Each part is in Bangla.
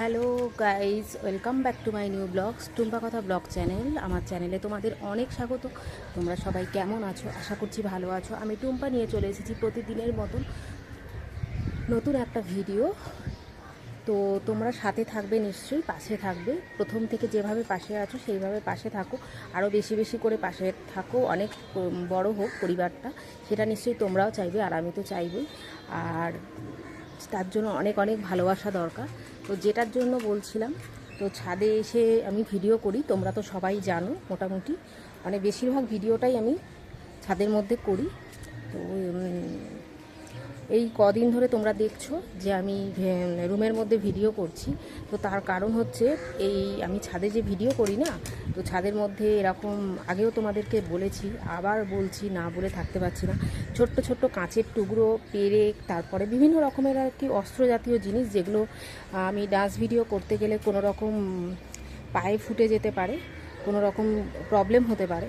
Hello guys welcome back to my new blogs Tumpa কথা ব্লগ চ্যানেল আমার চ্যানেলে তোমাদের অনেক স্বাগত। তোমরা সবাই কেমন আছো? আশা করছি ভালো আছো। আমি টুম্পা নিয়ে চলে এসেছি প্রতিদিনের মতন নতুন একটা ভিডিও তো তোমরা সাথে থাকবে নিশ্চয়ই, পাশে থাকবে। প্রথম থেকে যেভাবে পাশে আছো, সেইভাবে পাশে থাকো। আরও বেশি বেশি করে পাশে থাকো। অনেক বড় হোক পরিবারটা, সেটা নিশ্চয়ই তোমরাও চাইবে আর আমি তো চাইবই। আর তার জন্য অনেক অনেক ভালোবাসা দরকার। তো যেটার জন্য বলছিলাম, তো ছাদে এসে আমি ভিডিও করি, তোমরা তো সবাই জানো মোটামুটি। মানে বেশিরভাগ ভিডিওটাই আমি ছাদের মধ্যে করি। তো এই কদিন ধরে তোমরা দেখছ যে আমি রুমের মধ্যে ভিডিও করছি। তো তার কারণ হচ্ছে এই, আমি ছাদে যে ভিডিও করি না, তো ছাদের মধ্যে এরকম আগেও তোমাদেরকে বলেছি, আবার বলছি, না বলে থাকতে পারছি না। ছোট্ট ছোট্ট কাঁচের টুকরো, পেরেক, তারপরে বিভিন্ন রকমের আর কি অস্ত্র জাতীয় জিনিস যেগুলো আমি ডান্স ভিডিও করতে গেলে কোনো রকম পায়ে ফুটে যেতে পারে, কোনো রকম প্রবলেম হতে পারে।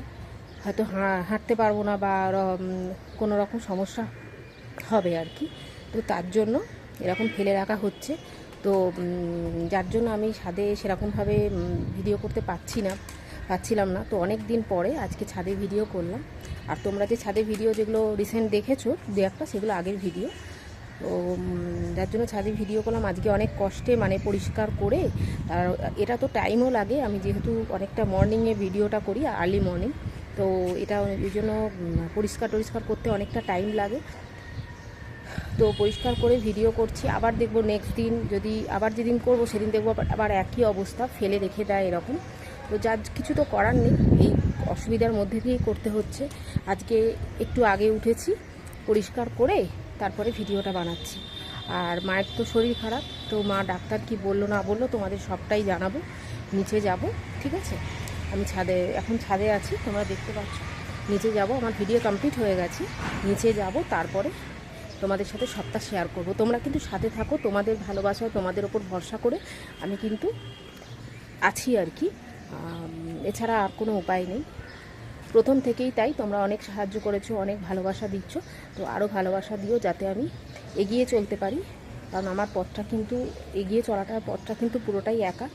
হয়তো হাঁটতে পারব না বা কোনো রকম সমস্যা হবে আর কি। তো তার জন্য এরকম ফেলে রাখা হচ্ছে। তো যার জন্য আমি ছাদে সেরকমভাবে ভিডিও করতে পারছি না পাচ্ছিলাম না। তো অনেক দিন পরে আজকে ছাদে ভিডিও করলাম। আর তোমরা যে ছাদে ভিডিও যেগুলো রিসেন্ট দেখেছ, দু একটা, সেগুলো আগের ভিডিও তো যার জন্য ছাদে ভিডিও করলাম। আজকে অনেক কষ্টে মানে পরিষ্কার করে, আর এটা তো টাইমও লাগে। আমি যেহেতু অনেকটা মর্নিংয়ে ভিডিওটা করি আর্লি মর্নিং তো এটা ওই জন্য পরিষ্কার টরিষ্কার করতে অনেকটা টাইম লাগে। তো পরিষ্কার করে ভিডিও করছি। আবার দেখব নেক্সট দিন যদি আবার যেদিন করব সেদিন দেখব আবার- একই অবস্থা, ফেলে রেখে দেয় এরকম। তো যার কিছু তো করার নেই, এই অসুবিধার মধ্যে দিয়েই করতে হচ্ছে। আজকে একটু আগে উঠেছি, পরিষ্কার করে তারপরে ভিডিওটা বানাচ্ছি। আর মায়ের তো শরীর খারাপ, তো মা ডাক্তার কি বলল না বলল তোমাদের সবটাই জানাব, নিচে যাব, ঠিক আছে? আমি ছাদে, এখন ছাদে আছি, তোমরা দেখতে পাচ্ছ। নিচে যাব, আমার ভিডিও কমপ্লিট হয়ে গেছে, নিচে যাব, তারপরে তোমাদের সাথে সবটা শেয়ার করব। তোমরা কিন্তু সাথে থাকো, তোমাদের ভালোবাসায় তোমাদের ওপর ভরসা করে আমি কিন্তু আছি আর কি। এছাড়া আর কোনো উপায় নেই। প্রথম থেকেই তাই, তোমরা অনেক সাহায্য করেছ, অনেক ভালোবাসা দিচ্ছ। তো আরও ভালোবাসা দিও যাতে আমি এগিয়ে চলতে পারি। কারণ আমার পথটা কিন্তু, এগিয়ে চলাটার পথটা কিন্তু পুরোটাই একা।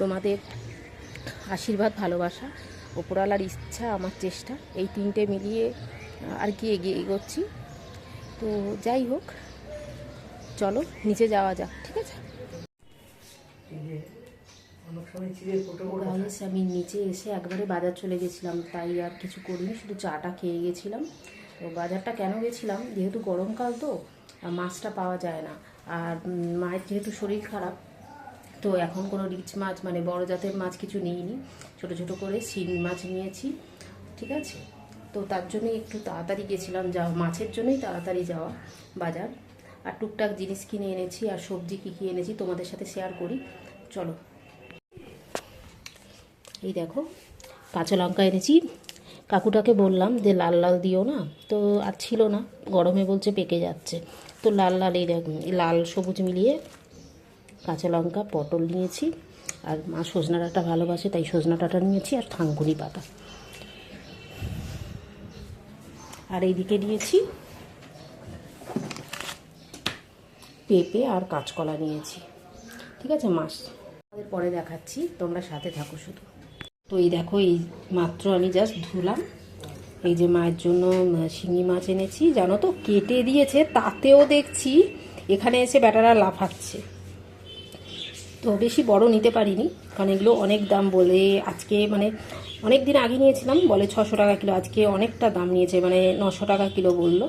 তোমাদের আশীর্বাদ, ভালোবাসা, ওপরওয়ালার ইচ্ছা, আমার চেষ্টা, এই তিনটে মিলিয়ে আর কি এগিয়ে এগোচ্ছি। তো যাই হোক, চলো, নিচে যাওয়া যাক, ঠিক আছে? গাইস আমি নিচে এসে একবারে বাজার চলে গেছিলাম, তাই আর কিছু করিনি, শুধু চাটা খেয়ে গেছিলাম। তো বাজারটা কেন গেছিলাম? যেহেতু গরমকাল তো মাছটা পাওয়া যায় না। আর মায়ের যেহেতু শরীর খারাপ, তো এখন কোনো রিচ মাছ মানে বড় জাতের মাছ কিছু নিইনি। ছোট ছোট করে শিং মাছ নিয়েছি, ঠিক আছে? তো তার জন্য একটু তাড়াতাড়ি গেছিলাম যা মাছের জন্যই তাড়াতাড়ি যাওয়া বাজার। আর টুকটাক জিনিস কিনে এনেছি আর সবজি কী কী এনেছি তোমাদের সাথে শেয়ার করি। চলো। এই দেখো, কাঁচা লঙ্কা এনেছি। কাকুটাকে বললাম যে লাল লাল দিও না। তো আর ছিল না, গরমে বলছে পেকে যাচ্ছে। তো লাল লাল এই এই লাল সবুজ মিলিয়ে কাঁচা লঙ্কা, পটল নিয়েছি। আর মা সজনা ডাঁটা ভালোবাসে, তাই সজনা ডাঁটা নিয়েছি আর থানকুনি পাতা। আর এইদিকে নিয়েছি পেঁপে আর কাঁচকলা নিয়েছি। ঠিক আছে মাছ আমাদের পরে দেখাচ্ছি, তোমরা সাথে থাকো শুধু। তো এই দেখো, এই মাত্র আমি জাস্ট ধুলাম। এই যে মায়ের জন্য শিঙি মাছ এনেছি, জানো তো, কেটে দিয়েছে, তাতেও দেখছি এখানে এসে বেটারা লাফাচ্ছে। তো বেশি বড় নিতে পারিনি, কারণ এগুলো অনেক দাম বলে আজকে মানে অনেক দিন আগে নিয়েছিলাম, বলে ছশো টাকা কিলো, আজকে অনেকটা দাম নিয়েছে মানে নশো টাকা কিলো বলল।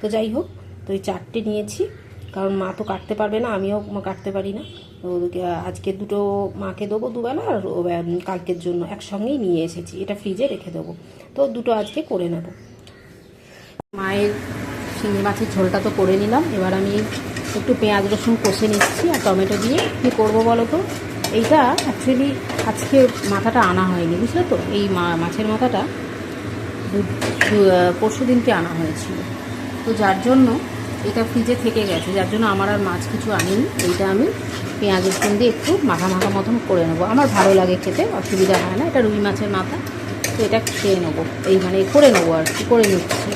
তো যাই হোক, তো এই চারটে নিয়েছি, কারণ মা তো কাটতে পারবে না, আমিও কাটতে পারি না। তো আজকে দুটো মাকে দেবো দুবেলা, আর কালকের জন্য একসঙ্গেই নিয়ে এসেছি, এটা ফ্রিজে রেখে দেবো। তো দুটো আজকে করে নেব। মায়ের শিঙি মাছের ঝোলটা তো করে নিলাম, এবার আমি একটু পেঁয়াজ রসুন কষে নিচ্ছি আর টমেটো দিয়ে। কী করব বলো তো? এইটা অ্যাকচুয়ালি আজকে মাথাটা আনা হয়নি, বুঝলে তো? এই মাছের মাথাটা পরশু দিনকে আনা হয়েছিল। তো যার জন্য এটা ফ্রিজে থেকে গেছে, যার জন্য আমার আর মাছ কিছু আনিনি। এইটা আমি পেঁয়াজ রসুন দিয়ে একটু মাখা মাখা মতন করে নেব। আমার ভালো লাগে খেতে, অসুবিধা হয় না। এটা রুই মাছের মাথা, তো এটা খেয়ে নেব। এই মানে করে নেব আর কি, করে নিচ্ছি।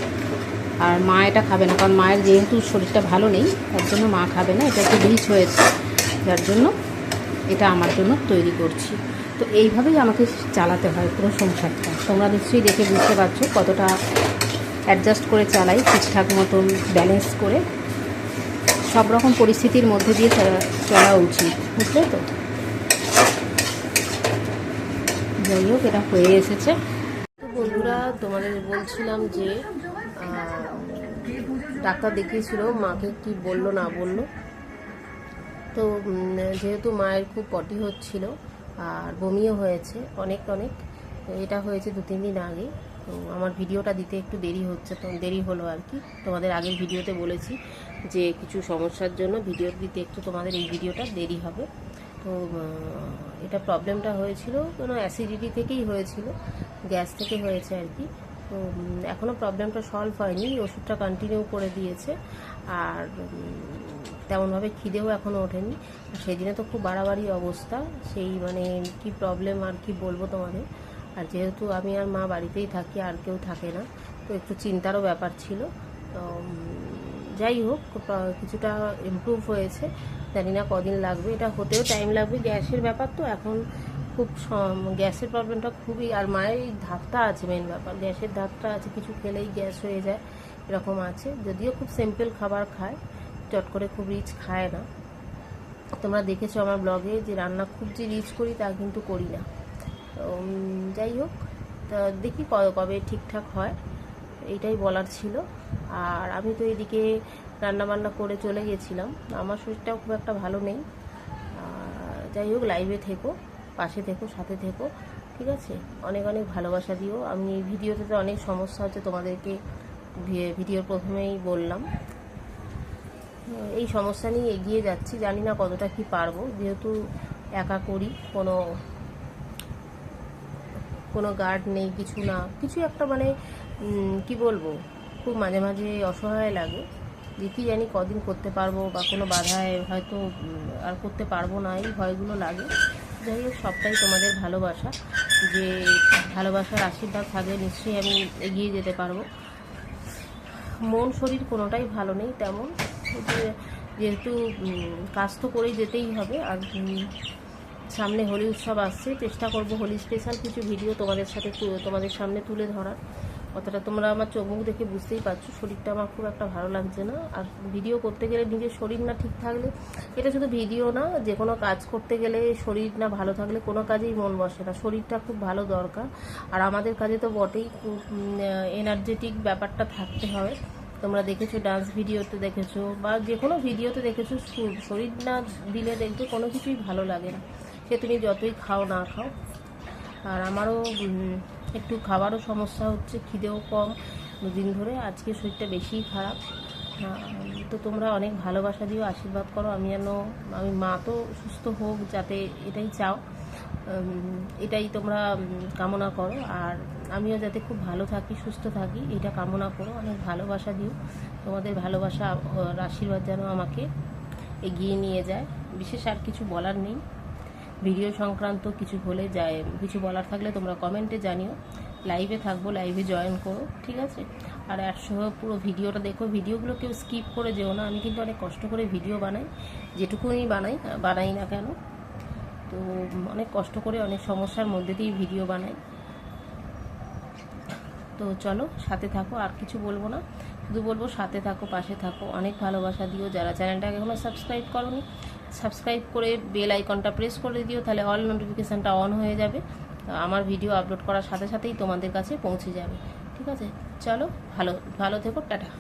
আর মা এটা খাবে না, কারণ মায়ের যেহেতু শরীরটা ভালো নেই, তার জন্য মা খাবে না, এটা একটু রিচ হয়েছে, যার জন্য এটা আমার জন্য তৈরি করছি। তো এইভাবেই আমাকে চালাতে হয় পুরো সংসারটা। তোমরা নিশ্চয়ই দেখে বুঝতে পারছ কতটা অ্যাডজাস্ট করে চালাই, ঠিকঠাক মতন ব্যালেন্স করে। সব রকম পরিস্থিতির মধ্যে দিয়ে চলা উচিত, বুঝলে তো? যাই হোক, এটা হয়ে এসেছে। বন্ধুরা, তোমাদের বলছিলাম যে ডাক্তার দেখিয়েছিল, মাকে কি বলল, না বলল। তো যেহেতু মায়ের খুব পটি হচ্ছিল আর বমিও হয়েছে অনেক অনেক এটা হয়েছে দু, তিন দিন আগে। তো আমার ভিডিওটা দিতে একটু দেরি হচ্ছে, তো দেরি হলো আর কি। তোমাদের আগের ভিডিওতে বলেছি যে কিছু সমস্যার জন্য ভিডিও দিতে একটু তোমাদের এই ভিডিওটা দেরি হবে। তো এটা প্রবলেমটা হয়েছিল, কোনো অ্যাসিডিটি থেকেই হয়েছিল, গ্যাস থেকে হয়েছে আর কি। এখনও প্রবলেমটা সলভ হয়নি, ওষুধটা কন্টিনিউ করে দিয়েছে। আর তেমনভাবে খিদেও এখনও ওঠেনি। আর সেদিনে তো খুব বাড়াবাড়ি অবস্থা, সেই মানে কি প্রবলেম আর কি বলব তোমাদের? আর যেহেতু আমি আর মা বাড়িতেই থাকি, আর কেউ থাকে না, তো একটু চিন্তারও ব্যাপার ছিল। তো যাই হোক কিছুটা ইমপ্রুভ হয়েছে। জানি না কদিন লাগবে। এটা হতেও টাইম লাগবে, গ্যাসের ব্যাপার তো, এখন খুব গ্যাসের প্রবলেমটা খুবই, আর মায়ের এই ধাপটা আছে মেন ব্যাপার। গ্যাসের ধাপটা আছে, কিছু খেলেই গ্যাস হয়ে যায়, এরকম আছে। যদিও খুব সিম্পল খাবার খায়, চট করে খুব রিচ খায় না। তোমরা দেখেছ আমার ব্লগে যে রান্না খুব যে রিচ করি, তা কিন্তু করি না। যাই হোক, তা দেখি কবে ঠিকঠাক হয়, এইটাই বলার ছিল। আর আমি তো এদিকে রান্না বান্না করে চলে গেছিলাম। আমার শরীরটাও খুব একটা ভালো নেই। যাই হোক লাইভে থেকো। পাশে থেকো, সাথে থেকো, ঠিক আছে? অনেক অনেক ভালোবাসা দিও। আমি ভিডিওতে তো অনেক সমস্যা হচ্ছে তোমাদেরকে ভিডিওর প্রথমেই বললাম। এই সমস্যা নিয়ে এগিয়ে যাচ্ছি। জানি না কতটা কি পারব। যেহেতু একা করি, কোনো কোনো গার্ড নেই, কিছু না। কিছু একটা মানে কি বলব? খুব মাঝে মাঝে অসহায় লাগে। যে জানি কদিন করতে পারব বা কোনো বাধায় হয়তো আর করতে পারব না। এই ভয়গুলো লাগে। যাই হোক, সবটাই তোমাদের ভালোবাসা। যে ভালোবাসার আশীর্বাদ থাকলে নিশ্চয়ই আমি এগিয়ে যেতে পারব। মন, শরীর কোনোটাই ভালো নেই তেমন। যেহেতু কাজ তো করেই যেতেই হবে। আর সামনে হোলি উৎসব আসছে, চেষ্টা করব হোলি স্পেশাল কিছু ভিডিও তোমাদের সাথে, তোমাদের সামনে তুলে ধরার। কতটা তোমরা আমার চোখ মুখ দেখে বুঝতেই পারছ, শরীরটা আমার খুব একটা ভালো লাগছে না। আর ভিডিও করতে গেলে নিজের শরীর না ঠিক থাকলে, এটা শুধু ভিডিও না, যে কোনো কাজ করতে গেলে শরীর না ভালো থাকলে কোনো কাজেই মন বসে না। শরীরটা খুব ভালো দরকার। আর আমাদের কাজে তো বটেই এনার্জেটিক ব্যাপারটা থাকতে হবে তোমরা দেখেছ ডান্স ভিডিওতে দেখেছ, বা যে কোনো ভিডিওতে দেখেছ শরীর না দিলে দেখবে কোনো কিছুই ভালো লাগে না। সে তুমি যতই খাও না খাও। আর আমারও একটু খাবারও সমস্যা হচ্ছে খিদেও কম। দুদিন ধরে আজকে শরীরটা বেশিই খারাপ। তো তোমরা অনেক ভালোবাসা দিও আশীর্বাদ করো। আমি যেন আমি মা তো সুস্থ হোক যাতে এটাই চাও। এটাই তোমরা কামনা করো। আর আমিও যাতে খুব ভালো থাকি সুস্থ থাকি এটা কামনা করো। অনেক ভালোবাসা দিও। তোমাদের ভালোবাসা আহ, আশীর্বাদ যেন আমাকে এগিয়ে নিয়ে যায়। বিশেষ আর কিছু বলার নেই। ভিডিও সংক্রান্ত কিছু হলে যায়, কিছু বলার থাকলে তোমরা কমেন্টে জানিও। লাইভে থাকব লাইভে জয়েন করো, ঠিক আছে? আর একশো পুরো ভিডিওটা দেখো। ভিডিওগুলো কেউ স্কিপ করে যেও না। আমি কিন্তু অনেক কষ্ট করে ভিডিও বানাই, যেটুকুনি বানাই বানাই না কেন? তো অনেক কষ্ট করে অনেক সমস্যার মধ্যে দিয়ে ভিডিও বানাই। তো চলো, সাথে থাকো, আর কিছু বলব না। শুধু বলব সাথে থাকো, পাশে থাকো। অনেক ভালোবাসা দিও। যারা চ্যানেলটাকে এখনও সাবস্ক্রাইব করনি, সাবস্ক্রাইব করে বেল আইকনটা প্রেস করে দিও, তাহলে অল নোটিফিকেশানটা অন হয়ে যাবে। আমার ভিডিও আপলোড করার সাথে সাথেই তোমাদের কাছে পৌঁছে যাবে। ঠিক আছে? চলো, ভালো ভালো থেকো, টাটা।